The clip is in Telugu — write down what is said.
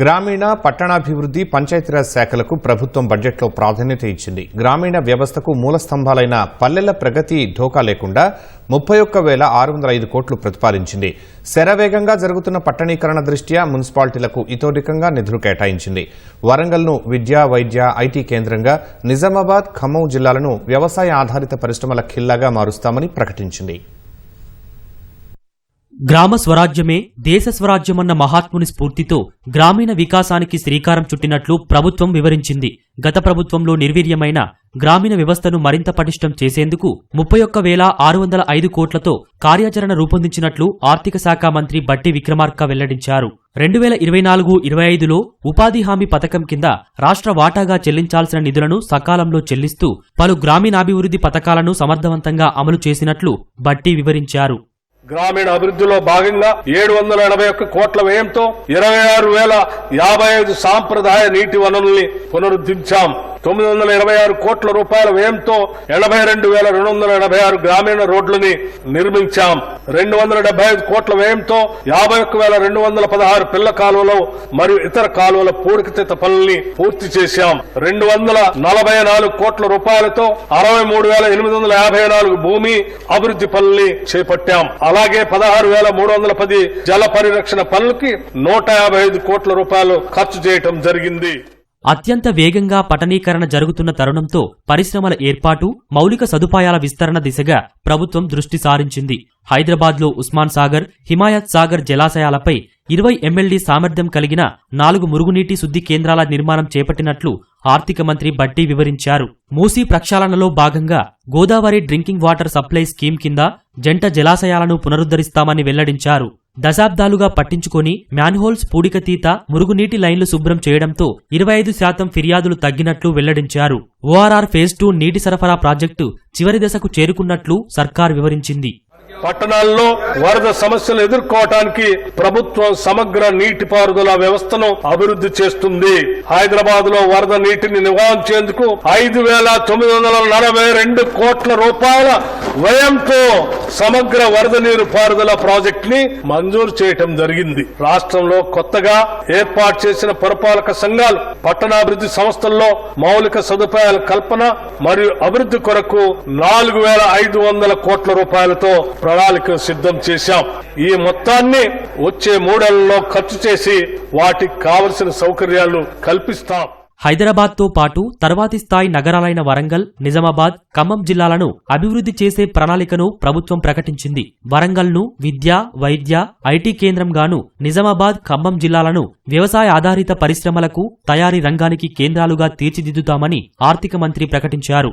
గ్రామీణ పట్టణాభివృద్ధి పంచాయతీరాజ్ శాఖలకు ప్రభుత్వం బడ్జెట్లో ప్రాధాన్యత ఇచ్చింది. గ్రామీణ వ్యవస్థకు మూల స్తంభాలైన పల్లెల ప్రగతి ఢోకా లేకుండా ముప్పై ఒక్క వేల ఆరు వందల ఐదు కోట్లు ప్రతిపాదించింది. శరవేగంగా జరుగుతున్న పట్టణీకరణ దృష్ట్యా మున్సిపాలిటీలకు ఇతోధికంగా నిధులు కేటాయించింది. వరంగల్ను విద్యా వైద్య ఐటీ కేంద్రంగా నిజామాబాద్ ఖమ్మం జిల్లాలను వ్యవసాయ ఆధారిత పరిశ్రమల ఖిల్లాగా మారుస్తామని ప్రకటించింది. గ్రామ స్వరాజ్యమే దేశ స్వరాజ్యమన్న మహాత్ముని స్ఫూర్తితో గ్రామీణ వికాసానికి శ్రీకారం చుట్టినట్లు ప్రభుత్వం వివరించింది. గత ప్రభుత్వంలో నిర్వీర్యమైన గ్రామీణ వ్యవస్థను మరింత పటిష్టం చేసేందుకు ముప్పై ఒక్క వేల ఆరు వందల ఐదు కోట్లతో కార్యాచరణ రూపొందించినట్లు ఆర్థిక శాఖ మంత్రి బట్టి విక్రమార్క వెల్లడించారు. రెండు వేల ఇరవై నాలుగు ఇరవై ఐదులో ఉపాధి హామీ పథకం కింద రాష్ట్ర వాటాగా చెల్లించాల్సిన నిధులను సకాలంలో చెల్లిస్తూ పలు గ్రామీణాభివృద్ధి పథకాలను సమర్థవంతంగా అమలు చేసినట్లు బట్టి వివరించారు. గ్రామీణ అభివృద్ధిలో భాగంగా ఏడు వందల ఎనభై ఒక్క కోట్ల వ్యయంతో ఇరవై ఆరు వేల యాభై ఐదు సాంప్రదాయ నీటి వనరుల్ని పునరుద్ధరించాం తొమ్మిది వందల ఇరవై ఆరు కోట్ల రూపాయల వ్యయంతో ఎనభై రెండు వేల రెండు వందల ఎనభై ఆరు గ్రామీణ రోడ్లని నిర్మించాం. రెండు వందల డెబ్బై ఐదు కోట్ల వ్యయంతో యాభై ఒక్క వేల రెండు వందల పదహారు పిల్ల కాలువలు మరియు ఇతర కాలువల పూడికతీత పనుల్ని పూర్తి చేశాం. రెండు వందల నలభై నాలుగు కోట్ల రూపాయలతో అరవై మూడు వేల ఎనిమిది వందల యాభై నాలుగు భూమి అభివృద్ధి పనుల్ని చేపట్టాం. అలాగే పదహారు వేల మూడు వందల పది జల పరిరక్షణ పనులకి నూట యాభై ఐదు కోట్ల రూపాయలు ఖర్చు చేయటం జరిగింది. అత్యంత వేగంగా పట్టణీకరణ జరుగుతున్న తరుణంతో పరిశ్రమల ఏర్పాటు మౌలిక సదుపాయాల విస్తరణ దిశగా ప్రభుత్వం దృష్టి సారించింది. హైదరాబాద్లో ఉస్మాన్ సాగర్ హిమాయత్ సాగర్ జలాశయాలపై ఇరవై ఎమ్మెల్డీ సామర్థ్యం కలిగిన నాలుగు మురుగునీటి శుద్ధి కేంద్రాల నిర్మాణం చేపట్టినట్లు ఆర్థిక మంత్రి బట్టి వివరించారు. మూసీ ప్రక్షాళనలో భాగంగా Godavari drinking water supply scheme కింద జంట జలాశయాలను పునరుద్ధరిస్తామని వెల్లడించారు. దశాబ్దాలుగా పట్టించుకొని మ్యాన్హోల్స్ పూడికతీత మురుగునీటి లైన్లు శుభ్రం చేయడంతో ఇరవై ఐదు శాతం ఫిర్యాదులు తగ్గినట్లు వెల్లడించారు. ఓఆర్ఆర్ ఫేజ్ టూ నీటి సరఫరా ప్రాజెక్టు చివరి దశకు చేరుకున్నట్లు సర్కార్ వివరించింది. పట్టణాల్లో వరద సమస్యలు ఎదుర్కోవటానికి ప్రభుత్వం సమగ్ర నీటిపారుదల వ్యవస్థను అభివృద్ధి చేస్తుంది. హైదరాబాద్లో వరద నీటిని నివారించేందుకు ఐదు వేల తొమ్మిది వందల నలభై రెండు కోట్ల రూపాయల వ్యయంతో సమగ్ర వరద నీరు పారుదల ప్రాజెక్ట్ని మంజూరు చేయటం జరిగింది. రాష్ట్రంలో కొత్తగా ఏర్పాటు చేసిన పురపాలక సంఘాలు పట్టణాభివృద్ధి సంస్థల్లో మౌలిక సదుపాయాల కల్పన మరియు అభివృద్ధి కొరకు నాలుగు వేల ఐదు వందల కోట్ల రూపాయలతో ప్రణాళికను సిద్ధం చేశాం. ఈ మొత్తాన్ని వచ్చే మూడేళ్ళలో ఖర్చు చేసి వాటికి కావలసిన సౌకర్యాలు కల్పిస్తాం. హైదరాబాద్తో పాటు తర్వాతి స్థాయి నగరాలైన వరంగల్ నిజామాబాద్ ఖమ్మం జిల్లాలను అభివృద్ధి చేసే ప్రణాళికను ప్రభుత్వం ప్రకటించింది. వరంగల్ను విద్య వైద్య ఐటీ కేంద్రంగాను నిజామాబాద్ ఖమ్మం జిల్లాలను వ్యవసాయ ఆధారిత పరిశ్రమలకు తయారీ రంగానికి కేంద్రాలుగా తీర్చిదిద్దుతామని ఆర్థిక మంత్రి ప్రకటించారు.